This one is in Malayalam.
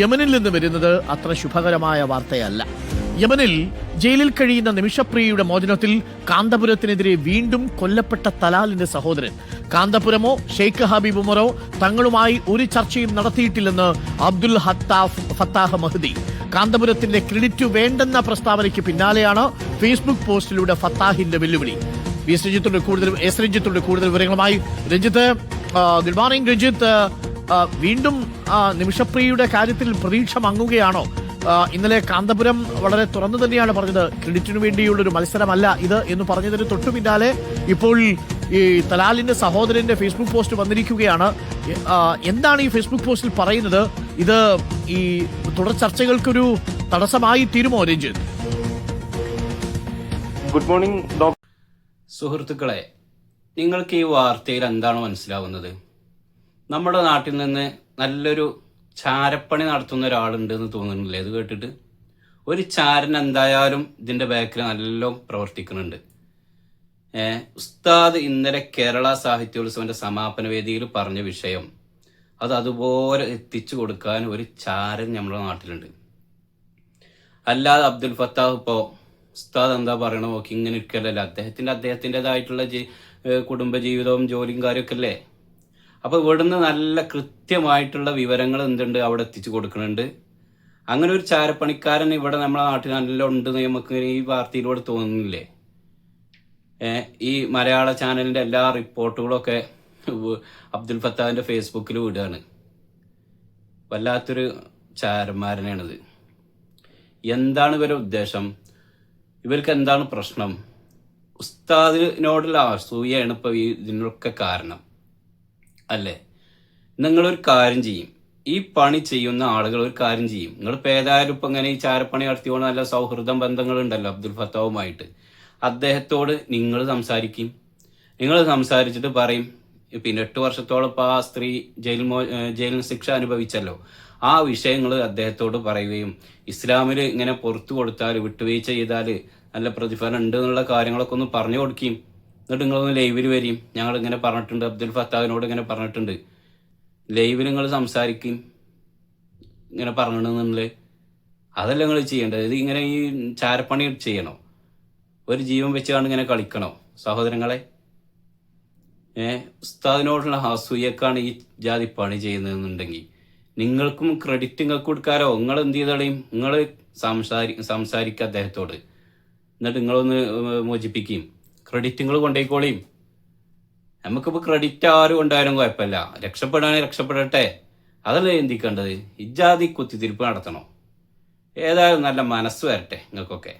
യമനിൽ നിന്ന് വരുന്നത് അത്ര ശുഭകരമായ വാർത്തയല്ല. യമനിൽ ജയിലിൽ കഴിയുന്ന നിമിഷപ്രിയയുടെ മോചനത്തിൽ കാന്തപുരത്തിനെതിരെ വീണ്ടും കൊല്ലപ്പെട്ട തലാലിന്റെ സഹോദരൻ. കാന്തപുരമോ ഷെയ്ഖ് ഹബീബ് ഉമറോ തങ്ങളുമായി ഒരു ചർച്ചയും നടത്തിയിട്ടില്ലെന്ന് അബ്ദുൽ ഹത്താഫ് ഫത്താഹ് മഹദി. കാന്തപുരത്തിന്റെ ക്രെഡിറ്റ് വേണ്ടെന്ന പ്രസ്താവനയ്ക്ക് പിന്നാലെയാണ് ഫേസ്ബുക്ക് പോസ്റ്റിലൂടെ ഫത്താഹിന്റെ വെല്ലുവിളി. വി രഞ്ജിത്തുണ്ട് കൂടുതൽ എസ് രഞ്ജിത്തുണ്ട് കൂടുതൽ വിവരങ്ങളുമായി. Ranjith good morning Ranjith. വീണ്ടും നിമിഷപ്രിയയുടെ കാര്യത്തിൽ പ്രതീക്ഷ മങ്ങുകയാണോ? ഇന്നലെ കാന്തപുരം വളരെ തുറന്നു തന്നെയാണ് പറഞ്ഞത്. ക്രെഡിറ്റിനു വേണ്ടിയുള്ള ഒരു മത്സരമല്ല ഇത് എന്ന് പറഞ്ഞതിന് തൊട്ടു പിന്നാലെ ഇപ്പോൾ ഈ തലാലിന്റെ സഹോദരന്റെ ഫേസ്ബുക്ക് പോസ്റ്റ് വന്നിരിക്കുകയാണ്. എന്താണ് ഈ ഫേസ്ബുക്ക് പോസ്റ്റിൽ പറയുന്നത്? ഇത് ഈ തുടർ ചർച്ചകൾക്കൊരു തടസ്സമായി തീരുമോ രഞ്ജിത്ത്? ഗുഡ് മോർണിംഗ് സുഹൃത്തുക്കളെ നിങ്ങൾക്ക് ഈ വാർത്തയിൽ എന്താണ് മനസ്സിലാവുന്നത്? നമ്മുടെ നാട്ടിൽ നിന്ന് നല്ലൊരു ചാരപ്പണി നടത്തുന്ന ഒരാളുണ്ട് എന്ന് തോന്നുന്നില്ലേ? ഇത് കേട്ടിട്ട്? ഒരു ചാരൻ എന്തായാലും ഇതിന്റെ ബാക്കിൽ നല്ല പ്രവർത്തിക്കുന്നുണ്ട്. ഉസ്താദ് ഇന്നലെ കേരള സാഹിത്യോത്സവന്റെ സമാപന വേദിയിൽ പറഞ്ഞ വിഷയം അത് അതുപോലെ എത്തിച്ചു കൊടുക്കാൻ ഒരു ചാരൻ നമ്മുടെ നാട്ടിലുണ്ട്. അല്ലാതെ അബ്ദുൽ ഫത്താഹ് ഇപ്പോ ഉസ്താദ് എന്താ പറയണോ ഇങ്ങനെ ഇരിക്കലല്ല അദ്ദേഹത്തിന്റെ അദ്ദേഹത്തിന്റെതായിട്ടുള്ള കുടുംബ ജീവിതവും ജോലിയും കാര്യമൊക്കെ അല്ലേ? അപ്പൊ ഇവിടുന്ന് നല്ല കൃത്യമായിട്ടുള്ള വിവരങ്ങൾ എന്തുണ്ട് അവിടെ എത്തിച്ചു കൊടുക്കുന്നുണ്ട്. അങ്ങനെ ഒരു ചാരപ്പണിക്കാരൻ ഇവിടെ നമ്മുടെ നാട്ടിൽ നല്ല ഉണ്ട് നമുക്ക് ഈ വാർത്തയിലൂടെ തോന്നുന്നില്ലേ? ഈ മലയാള ചാനലിന്റെ എല്ലാ റിപ്പോർട്ടുകളൊക്കെ അബ്ദുൽ ഫത്താഹിന്റെ ഫേസ്ബുക്കിൽ വിടുകയാണ് വല്ലാത്തൊരു ചാരന്മാരനാണിത്. എന്താണ് ഇവരുടെ ഉദ്ദേശം? ഇവർക്ക് എന്താണ് പ്രശ്നം? ഉസ്താദിനോടുള്ള അസൂയാണ് ഇപ്പൊ ഈ ഇതിനൊക്കെ കാരണം. അല്ലേ? നിങ്ങളൊരു കാര്യം ചെയ്യും. ഈ പണി ചെയ്യുന്ന ആളുകൾ ഒരു കാര്യം ചെയ്യും. നിങ്ങൾ ഏതായാലും ഇപ്പൊ ഇങ്ങനെ ഈ ചാരപ്പണി നടത്തിയോണ്ട് നല്ല സൗഹൃദം ബന്ധങ്ങളുണ്ടല്ലോ അബ്ദുൽ ഫത്താവുമായിട്ട്. അദ്ദേഹത്തോട് നിങ്ങൾ സംസാരിക്കും. നിങ്ങൾ സംസാരിച്ചിട്ട് പറയും. പിന്നെ എട്ട് വർഷത്തോളം ഇപ്പോൾ ആ സ്ത്രീ ജയിൽ മോ ജയിലിന് ശിക്ഷ അനുഭവിച്ചല്ലോ. ആ വിഷയങ്ങൾ അദ്ദേഹത്തോട് പറയുകയും ഇസ്ലാമിൽ ഇങ്ങനെ പുറത്തു കൊടുത്താൽ വിട്ടുവീഴ്ച ചെയ്താൽ നല്ല പ്രതിഫലം ഉണ്ട് എന്നുള്ള കാര്യങ്ങളൊക്കെ ഒന്ന് പറഞ്ഞു കൊടുക്കുകയും എന്നിട്ട് നിങ്ങളൊന്ന് ലൈവിൽ വരും ഞങ്ങൾ ഇങ്ങനെ പറഞ്ഞിട്ടുണ്ട്. അബ്ദുൽ ഫത്താവിനോട് ഇങ്ങനെ പറഞ്ഞിട്ടുണ്ട്. ലൈവിൽ നിങ്ങൾ സംസാരിക്കും ഇങ്ങനെ പറഞ്ഞിട്ടുണ്ടെന്നുള്ളത് അതല്ല നിങ്ങൾ ചെയ്യേണ്ടത്? ഇത് ഇങ്ങനെ ഈ ചാരപ്പണി ചെയ്യണോ? ഒരു ജീവൻ വെച്ചാണ് ഇങ്ങനെ കളിക്കണോ? സഹോദരങ്ങളെ ഏഹ് ഉസ്താദിനോടുള്ള അസൂയക്കാണ് ഈ ജാതി പണി ചെയ്യുന്നതെന്നുണ്ടെങ്കിൽ നിങ്ങൾക്കും ക്രെഡിറ്റ് നിങ്ങൾക്ക് കൊടുക്കാരോ നിങ്ങൾ എന്ത് ചെയ്തളയും നിങ്ങൾ സംസാരി സംസാരിക്കുക അദ്ദേഹത്തോട്. എന്നിട്ട് നിങ്ങളൊന്ന് മോചിപ്പിക്കുകയും. ക്രെഡിറ്റ് നിങ്ങൾ കൊണ്ടുപോയിക്കോളിയും നമുക്കിപ്പോൾ ക്രെഡിറ്റ് ആരും ഉണ്ടായാലും കുഴപ്പമില്ല. രക്ഷപ്പെടാനേ രക്ഷപ്പെടട്ടെ. അതല്ലേ എന്തിക്കേണ്ടത് ഇജാതി കുത്തിത്തിരിപ്പ് നടത്തണോ. ഏതായാലും നല്ല മനസ്സ് വരട്ടെ നിങ്ങൾക്കൊക്കെ.